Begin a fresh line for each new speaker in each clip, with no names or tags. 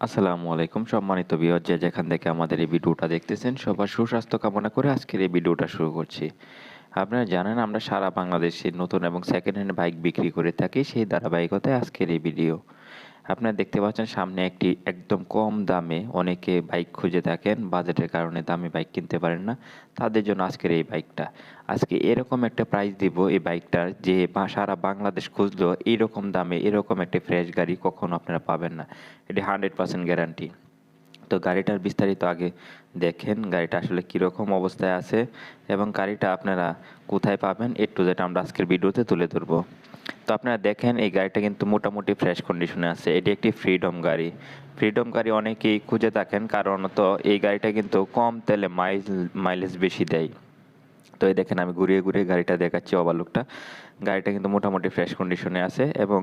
আসসালামু আলাইকুম সম্মানিত বিয়র যে যেখান থেকে আমাদের এই ভিডিওটা দেখতেছেন, সবার সুস্বাস্থ্য কামনা করে আজকের এই ভিডিওটা শুরু করছি। আপনারা জানেন, আমরা সারা বাংলাদেশে নতুন এবং সেকেন্ড হ্যান্ড বাইক বিক্রি করে থাকি, সেই ধারাবাহিকতায় আজকের এই ভিডিও। আপনারা দেখতে পাচ্ছেন সামনে একটি একদম কম দামে অনেকে বাইক খুঁজে থাকেন, বাজেটের কারণে দামি বাইক কিনতে পারেন না। তাদের জন্য আজকের এই বাইকটা। আজকে এরকম একটা প্রাইস দিব এই বাইকটার যে সারা বাংলাদেশ খুঁজলেও এইরকম দামে এরকম একটা ফ্রেশ গাড়ি কখনো আপনারা পাবেন না। এটি হান্ড্রেড পার্সেন্ট গ্যারান্টি তো গাড়িটার বিস্তারিত আগে দেখেন, গাড়িটা আসলে কীরকম অবস্থায় আছে এবং গাড়িটা আপনারা কোথায় পাবেন, এ টু জেড আমরা আজকের ভিডিওতে তুলে ধরবো। তো আপনারা দেখেন, এই গাড়িটা কিন্তু মোটামুটি ফ্রেশ কন্ডিশনে আছে। এটি একটি ফ্রিডম গাড়ি। ফ্রিডম গাড়ি অনেকেই খুঁজে থাকেন, কারণ তো এই গাড়িটা কিন্তু কম তেলে মাইল মাইলেজ বেশি দেয়। তো এই দেখেন, আমি ঘুরিয়ে ঘুরিয়ে গাড়িটা দেখাচ্ছি, অবালুকটা। গাড়িটা কিন্তু মোটামুটি ফ্রেশ কন্ডিশনে আছে এবং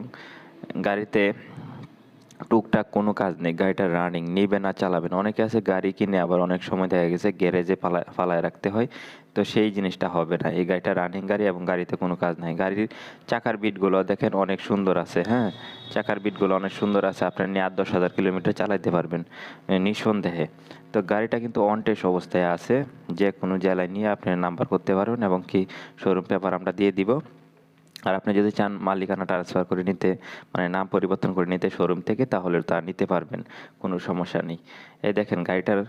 গাড়িতে টুকটাক কোনো কাজ নেই, গাড়িটা রানিং নিবে না চালাবেন অনেকে আছে গাড়ি কিনে আবার অনেক সময় দেখা গেছে গ্যারেজে ফালায় ফালায় রাখতে হয়, তো সেই জিনিসটা হবে না। এই গাড়িটা রানিং গাড়ি এবং গাড়িতে কোনো কাজ নাই। গাড়ির চাকার বিটগুলো দেখেন অনেক সুন্দর আছে হ্যাঁ? চাকার বিটগুলো অনেক সুন্দর আছে, আপনি নিয়ে আট, দশ হাজার কিলোমিটার চালাইতে পারবেন নিঃসন্দেহে। তো গাড়িটা কিন্তু অনটেস অবস্থায় আছে, যে কোনো জেলায় নিয়ে আপনি নাম্বার করতে পারবেন এবং কি শোরুম পেপার আমরা দিয়ে দিব। আর আপনি যদি চান মালিকানা ট্রান্সফার করে নিতে মানে নাম পরিবর্তন করে নিতে শোরুম থেকে, তাহলে তা নিতে পারবেন, কোনো সমস্যা নেই। এই দেখেন গাড়িটার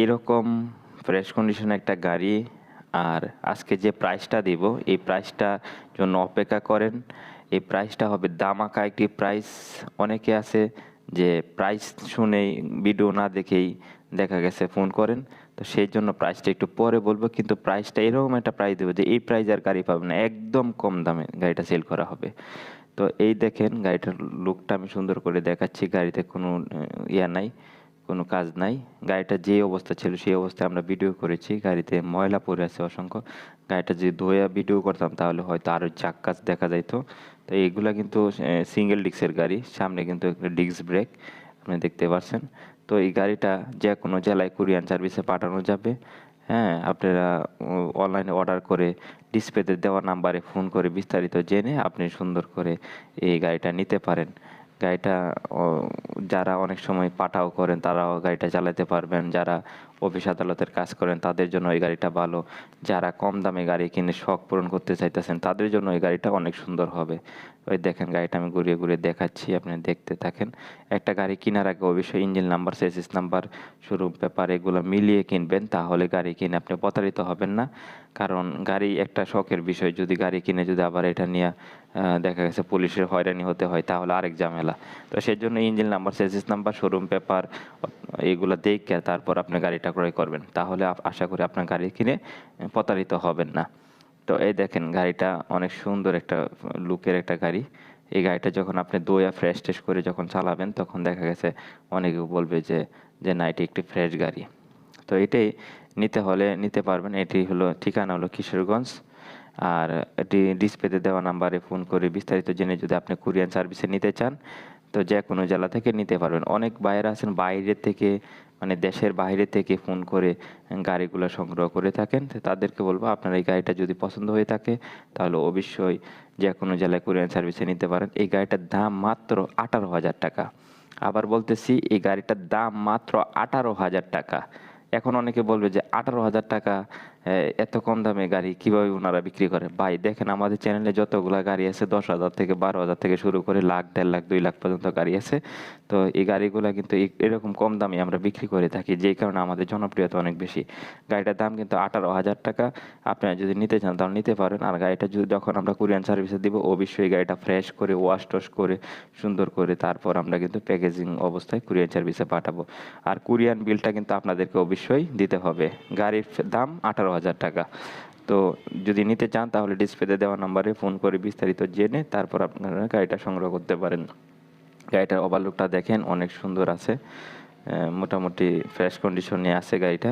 এরকম ফ্রেশ কন্ডিশনে একটা গাড়ি, আর আজকে যে প্রাইসটা দিব, এই প্রাইসটা জন্য অপেক্ষা করেন, এই প্রাইসটা হবে দামাকা একটি প্রাইস অনেকে আছে যে প্রাইস শুনেই ভিডিও না দেখেই দেখা গেছে ফোন করেন। তো সেই জন্য প্রাইসটা একটু পরে বলব, কিন্তু প্রাইসটা এরকম একটা প্রাইস দেবো যে এই প্রাইস আর গাড়ি পাবেন না, একদম কম দামে গাড়িটা সেল করা হবে। তো এই দেখেন গাড়িটার লুকটা আমি সুন্দর করে দেখাচ্ছি, গাড়িতে কোনো ইয়া নাই, কোনো কাজ নাই। গাড়িটা যে অবস্থা ছিল সেই অবস্থায় আমরা ভিডিও করেছি, গাড়িতে ময়লা পড়ে আছে অসংখ্য। গাড়িটা যদি ধোয়া ভিডিও করতাম তাহলে হয়তো আরও চাক কাজ দেখা যাইত। তো এইগুলা কিন্তু সিঙ্গেল ডিস্কের গাড়ি, সামনে কিন্তু একটা ডিস্ক ব্রেক আপনি দেখতে পাচ্ছেন। তো এই গাড়িটা যে কোনো জেলায় কুরিয়ান সার্ভিসে পাঠানো যাবে। হ্যাঁ আপনারা অনলাইনে অর্ডার করে ডিসপ্লেতে দেওয়া নাম্বারে ফোন করে বিস্তারিত জেনে আপনি সুন্দর করে এই গাড়িটা নিতে পারেন। গাড়িটা যারা অনেক সময় পাঠাও করেন, তারাও গাড়িটা চালাতে পারবেন। যারা অফিস আদালতের কাজ করেন, তাদের জন্য এই গাড়িটা ভালো। যারা কম দামে গাড়ি কিনে শখ পূরণ করতে চাইতেছেন, তাদের জন্য এই গাড়িটা অনেক সুন্দর হবে। ওই দেখেন গাড়িটা আমি ঘুরিয়ে ঘুরিয়ে দেখাচ্ছি, আপনি দেখতে থাকেন। একটা গাড়ি কেনার আগে অবশ্যই engine number chassis number showroom paper এগুলো মিলিয়ে কিনবেন, তাহলে গাড়ি কিনে আপনি প্রতারিত হবেন না। কারণ গাড়ি একটা শখের বিষয়। যদি গাড়ি কিনে যদি আবার এটা নিয়ে দেখা গেছে পুলিশের হয়রানি হতে হয়, তাহলে আরেক ঝামেলা। তো সেই জন্য engine number, chassis number, showroom paper এইগুলো দেখে তারপর আপনি গাড়িটা ক্রয় করবেন। তাহলে আশা করি আপনার গাড়ি কিনে প্রতারিত হবেন না। তো এই দেখেন গাড়িটা অনেক সুন্দর একটা লুকের একটা গাড়ি। এই গাড়িটা যখন আপনি দোয়া ফ্রেশ টেস্ট করে যখন চালাবেন, তখন দেখা গেছে অনেকে বলবে যে যে না, এটি একটি ফ্রেশ গাড়ি। তো এটাই নিতে হলে নিতে পারবেন। এটি হলো ঠিকানা হলো কিশোরগঞ্জ। আর এটি ডিসপ্লেতে দেওয়া নাম্বারে ফোন করে বিস্তারিত জেনে যদি আপনি কুরিয়ান সার্ভিসে নিতে চান, তো যে কোনো জেলা থেকে নিতে পারবেন। অনেক বাইরে আছেন, বাইরে থেকে মানে দেশের বাইরে থেকে ফোন করে গাড়িগুলো সংগ্রহ করে থাকেন। তাদেরকে বলব, আপনার এই গাড়িটা যদি পছন্দ হয়ে থাকে, তাহলে অবশ্যই যে কোনো জেলায় কুরিয়ান সার্ভিসে নিতে পারেন। এই গাড়িটার দাম মাত্র আঠারো হাজার টাকা। আবার বলতেছি, এই গাড়িটার দাম মাত্র আঠারো হাজার টাকা। এখন অনেকে বলবে যে, আঠারো হাজার টাকা এত কম দামে গাড়ি কীভাবে ওনারা বিক্রি করে? ভাই, দেখেন আমাদের চ্যানেলে যতগুলা গাড়ি আছে দশ হাজার থেকে বারো হাজার থেকে শুরু করে লাখ, দেড় লাখ, দুই লাখ পর্যন্ত গাড়ি আছে। তো এই গাড়িগুলো কিন্তু এরকম কম দামে আমরা বিক্রি করে থাকি, যেই কারণে আমাদের জনপ্রিয়তা অনেক বেশি। গাড়িটার দাম কিন্তু আঠারো হাজার টাকা। আপনারা যদি নিতে চান তাহলে নিতে পারেন। আর গাড়িটা যদি যখন আমরা কুরিয়ান সার্ভিসে দিব, অবশ্যই গাড়িটা ফ্রেশ করে ওয়াশ টশ করে, সুন্দর করে তারপর আমরা কিন্তু প্যাকেজিং অবস্থায় কুরিয়ান সার্ভিসে পাঠাবো। আর কুরিয়ান বিলটা কিন্তু আপনাদেরকে অবশ্যই দিতে হবে। গাড়ির দাম আঠারো হাজার টাকা। তো যদি নিতে চান তাহলে ডিসপ্লেতে দেওয়া নাম্বারে ফোন করে বিস্তারিত জেনে তারপর আপনারা গাড়িটা সংগ্রহ করতে পারেন। গাড়িটার ওভারলুকটা দেখেন, অনেক সুন্দর আছে। মোটামুটি ফ্রেশ কন্ডিশনে আছে গাড়িটা।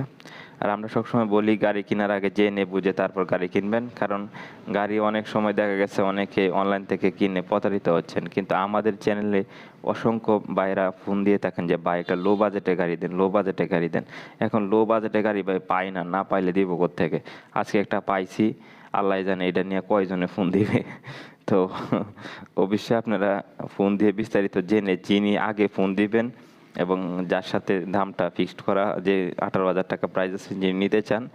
আর আমরা সবসময় বলি গাড়ি কেনার আগে জেনে বুঝে তারপর গাড়ি কিনবেন। কারণ গাড়ি অনেক সময় দেখা গেছে অনেকে অনলাইন থেকে কিনে প্রতারিত হচ্ছেন। কিন্তু আমাদের চ্যানেলে অসংখ্য বাইরা ফোন দিয়ে থাকেন যে, ভাই একটা লো বাজেটে গাড়ি দেন লো বাজেটে গাড়ি দেন। এখন লো বাজেটে গাড়ি ভাই পাই না না পাইলে দিব থেকে আজকে একটা পাইছি, আল্লাহ জানে এটা নিয়ে কয়জনে ফোন দিবে? তো, অবশ্যই আপনারা ফোন দিয়ে বিস্তারিত জেনে, চিনি, আগে ফোন দিবেন। এবং যার সাথে দামটা ফিক্সড করা, যে আঠারো হাজার টাকা প্রাইস আছে যিনি নিতে চান,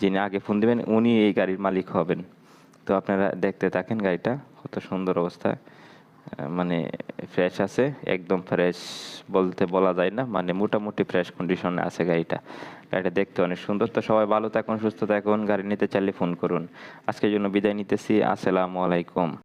যিনি আগে ফোন দেবেন, উনি এই গাড়ির মালিক হবেন। তো আপনারা দেখতে থাকেন গাড়িটা, কত সুন্দর অবস্থা। মানে ফ্রেশ আছে, একদম ফ্রেশ বলতে বলা যায় না মানে মোটামুটি ফ্রেশ কন্ডিশনে আছে গাড়িটা। গাড়িটা দেখতে অনেক সুন্দর। তো সবাই ভালো থাকুন, সুস্থ থাকুন, গাড়ি নিতে চাইলে ফোন করুন। আজকের জন্য বিদায় নিতেছি, আসসালামু আলাইকুম।